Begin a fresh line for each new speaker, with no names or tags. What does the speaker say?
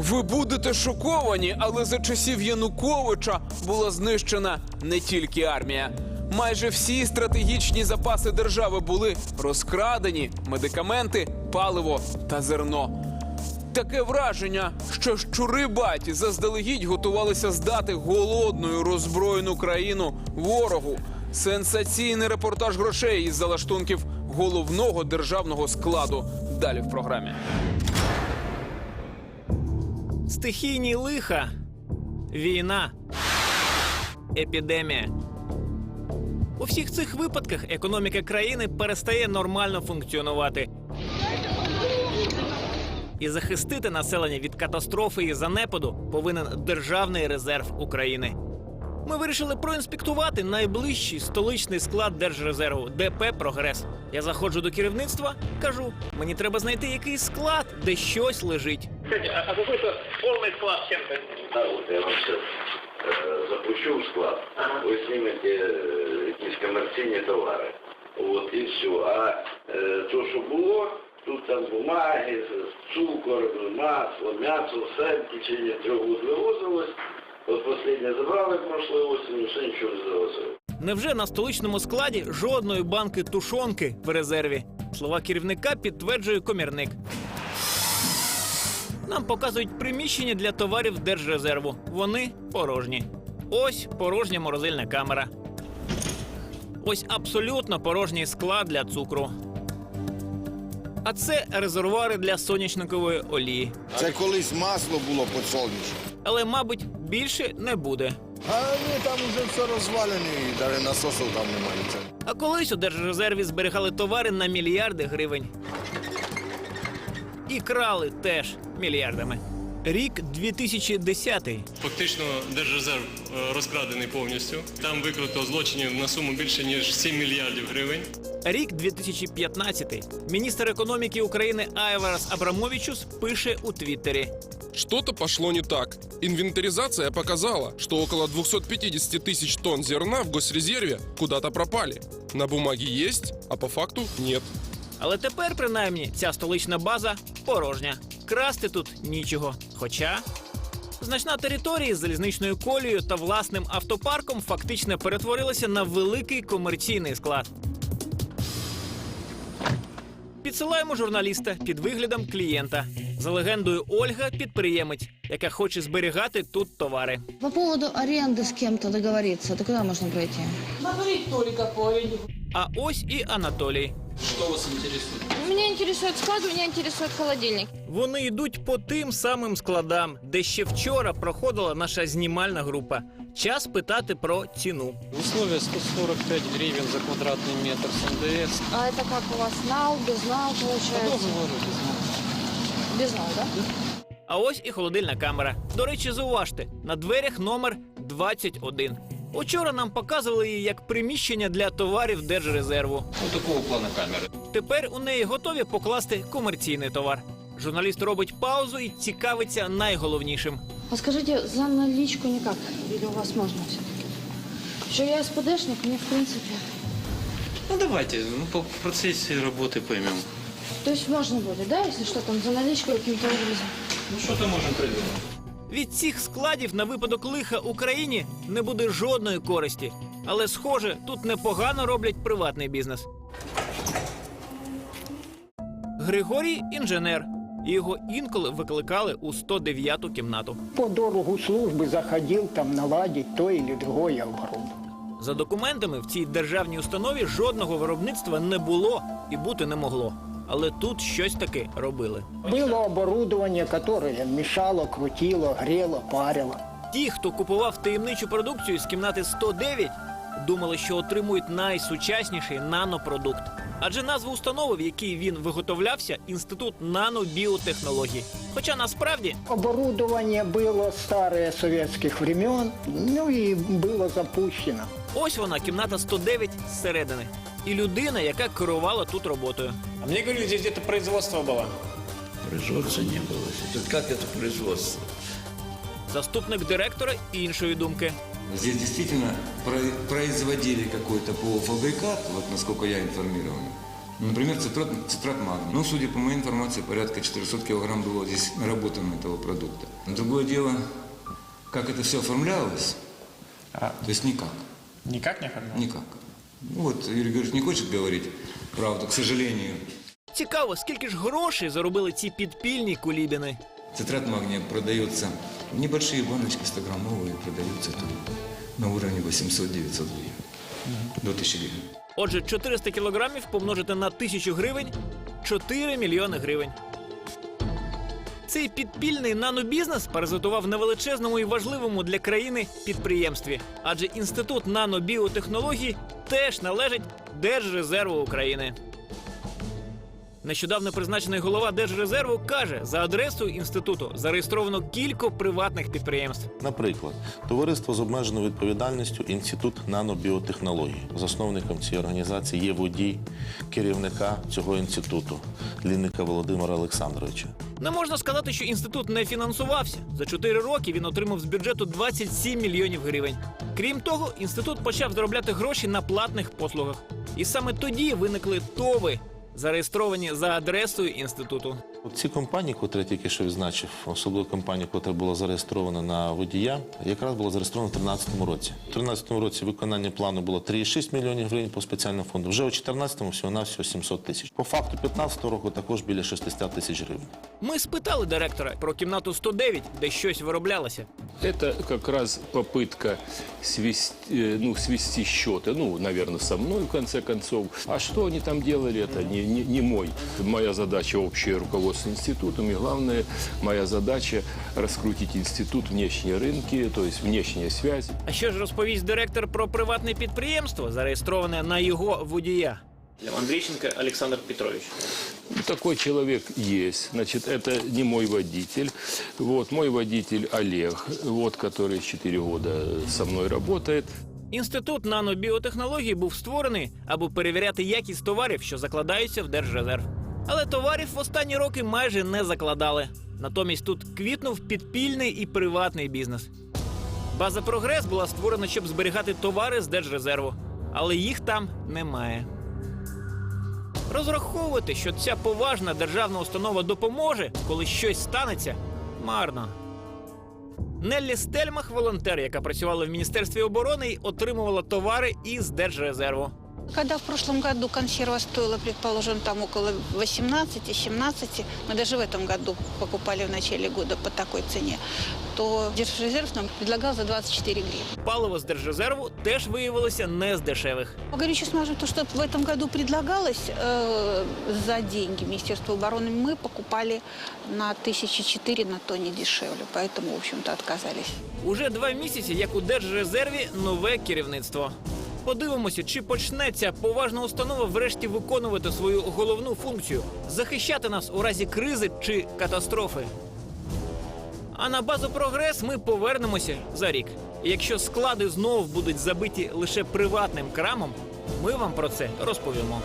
Ви будете шоковані, але за часів Януковича була знищена не тільки армія. Майже всі стратегічні запаси держави були розкрадені: медикаменти, паливо та зерно. Таке враження, що щури баті заздалегідь готувалися здати голодною роззброєну країну ворогу. Сенсаційний репортаж грошей із залаштунків головного державного складу. Далі в програмі.
Стихійні лиха, війна, епідемія. У всіх цих випадках економіка країни перестає нормально функціонувати. І захистити населення від катастрофи і занепаду повинен Державний резерв України. Ми вирішили проінспектувати найближчий столичний склад Держрезерву ДП Прогрес. Я заходжу до керівництва, кажу: мені треба знайти якийсь склад, де щось лежить.
А, а какой-то полный склад чем-то?
Да, вот я вам сейчас э, запущу в склад. Вы снимете э, якісь комерційні товари. От і все. А е, то, що було, тут там бумаги, цукор, масло, м'ясо, все в течение трьох років вивозилось. От останнє забрали прошлої осені, все нічого не завозили.
Невже на столичному складі жодної банки тушонки в резерві? Слова керівника підтверджує комірник. Нам показують приміщення для товарів Держрезерву. Вони порожні. Ось порожня морозильна камера. Ось абсолютно порожній склад для цукру. А це резервуари для соняшникової олії.
Це колись масло було подсолнечне.
Але, мабуть, більше не буде.
А ні, там вже все розвалене, і навіть насосів там немає.
А колись у Держрезерві зберігали товари на мільярди гривень. І крали теж мільярдами. Рік 2010.
Фактично держрезерв е, розкрадений повністю. Там викрито злочинів на суму більше ніж 7 мільярдів гривень.
Рік 2015. Міністр економіки України Айварас Абрамовичус пише у Твіттері.
Что-то пошло не так. Инвентаризация показала, что около 250 тысяч тонн зерна в госрезерве куда-то пропали. На бумаге есть, а по факту нет.
Але тепер, принаймні, ця столична база порожня. Красти тут нічого. Хоча значна територія з залізничною колією та власним автопарком фактично перетворилася на великий комерційний склад. Підсилаємо журналіста під виглядом клієнта. За легендою Ольга підприємець, яка хоче зберігати тут товари.
По поводу аренды с кем-то договориться, то куда можно пройти?
А ось і Анатолій.
Меня интересует склад, меня интересует холодильник.
Вони йдуть по тим самим складам, де ще вчора проходила наша знімальна група. Час питати про ціну.
Условия 145 гривен за квадратный метр с НДС.
А это как у вас нал, без нал получается?
Договоры без нас.
Без нал, да?
А ось і холодильна камера. До речі, зауважте, на дверях номер 21. Учора нам показували її як приміщення для товарів Держрезерву.
Вот такого плана камеры.
Тепер у неї готові покласти комерційний товар. Журналіст робить паузу і цікавиться найголовнішим.
А скажите, за наличку никак? Или у вас можно все-таки? Что я СПДшник, мне в принципе...
Ну давайте, ну, по процессе работы поймем.
То есть можно будет, да, если что там за наличку каким-то образом?
Ну что-то можем придумать.
Від цих складів на випадок лиха Україні не буде жодної користі. Але, схоже, тут непогано роблять приватний бізнес. Григорій інженер. Його інколи викликали у 109-ту кімнату.
по дорогу службы заходил там наладить то или другое оборудование.
За документами в цій державній установі жодного виробництва не було і бути не могло Але тут щось таки робили.
Было оборудование, которое мешало, крутило, грело, парило.
Ті, хто купував таємничу продукцію з кімнати 109, думали, що отримують найсучасніший нанопродукт. Адже назва установи, в якій він виготовлявся, інститут нанобіотехнологій. Хоча насправді
Оборудование было старое советских времен, ну и было запущено.
ось вона, кімната 109 зсередини. І людина, яка керувала тут роботою.
А мне говорили, здесь где-то производство было.
Производства не було. Тут як це производство?
Заступник директора іншої думки.
Здесь действительно про- производили какой-то полуфабрикат, вот насколько я информирован. Например, цитрат, цитрат магния. Ну, судя по моей информации, порядка 400 килограмм было здесь наработано этого продукта. Другое дело, как это все оформлялось, то есть никак.
Никак не оформлял?
Никак. Ну вот, Юрий Георгиевич не хочет говорить правду, к сожалению.
Цікаво, скільки ж грошей заробили ці підпільні кулібіни.
Цитрат магния продается, небольшие баночки 100-граммовые продаются тут на уровне 800-900 гривен. До 1000 гривен.
Отже, 400 кілограмів помножити на тисячу гривень 4 мільйони гривень. Цей підпільний нанобізнес паразитував на величезному і важливому для країни підприємстві, адже інститут нанобіотехнологій теж належить Держрезерву України. Нещодавно призначений голова Держрезерву каже, за адресою інституту зареєстровано кілька приватних підприємств.
Наприклад, товариство з обмеженою відповідальністю Інститут нанобіотехнологій. Засновником цієї організації є водій керівника цього інституту Лінника Володимира Олександровича.
Не можна сказати, що інститут не фінансувався. За 4 роки він отримав з бюджету 27 мільйонів гривень. Крім того, інститут почав заробляти гроші на платних послугах. І саме тоді виникли ТОВи, зареєстровані за адресою інституту.
От Ці компанії, котрі я тільки що відзначив, особливо компанія, яка була зареєстрована на водія, якраз була зареєстрована в 2013 році. У 2013 році виконання плану було 3,6 мільйонів гривень по спеціальному фонду. Вже у 2014 всього на всього 700 тисяч. По факту 2015 року також біля 600 тисяч гривень.
Ми спитали директора про кімнату 109, де щось вироблялося.
Это как раз попытка свести, э, ну, свести счеты, ну, наверное, со мной, в конце концов. А что они там делали, это не, не, не мой. Моя задача – общее руководство институтом, и главное, моя задача – раскрутить институт внешние рынки, то есть внешняя связь.
А що ж розповість директор про приватне підприємство, зареєстроване на його водія?
Андрейченко Александр Петрович.
Ну, Такой человек есть. Значит, это не мой водитель. Вот, мой водитель Олег, вот, который 4 года со мной работает.
Інститут нанобіотехнологій був створений, аби перевіряти якість товарів, що закладаються в Держрезерв. Але товарів в останні роки майже не закладали. Натомість тут квітнув підпільний і приватний бізнес. База Прогрес була створена, щоб зберігати товари з Держрезерву, але їх там немає. Розраховувати, що ця поважна державна установа допоможе, коли щось станеться, марно. Неллі Стельмах, волонтер, яка працювала в міністерстві оборони, й отримувала товари із Держрезерву.
Когда в прошлом году консерва стоила, предположим, там около 18-17, мы даже в этом году покупали в начале года по такой цене, то Держрезерв нам предлагал за 24 гривны.
Паливо з Держрезерву теж виявилося не з дешевих.
Говорю честно, то, что в этом году предлагалось э, за деньги Министерства обороны, мы покупали на тысячи четыре на то не дешевле, поэтому, в общем-то, отказались.
Уже два місяці, як у Держрезерві, нове керівництво. Подивимося, чи почне ця поважна установа врешті виконувати свою головну функцію захищати нас у разі кризи чи катастрофи. А на базу прогрес ми повернемося за рік. Якщо склади знов будуть забиті лише приватним крамом, ми вам про це розповімо.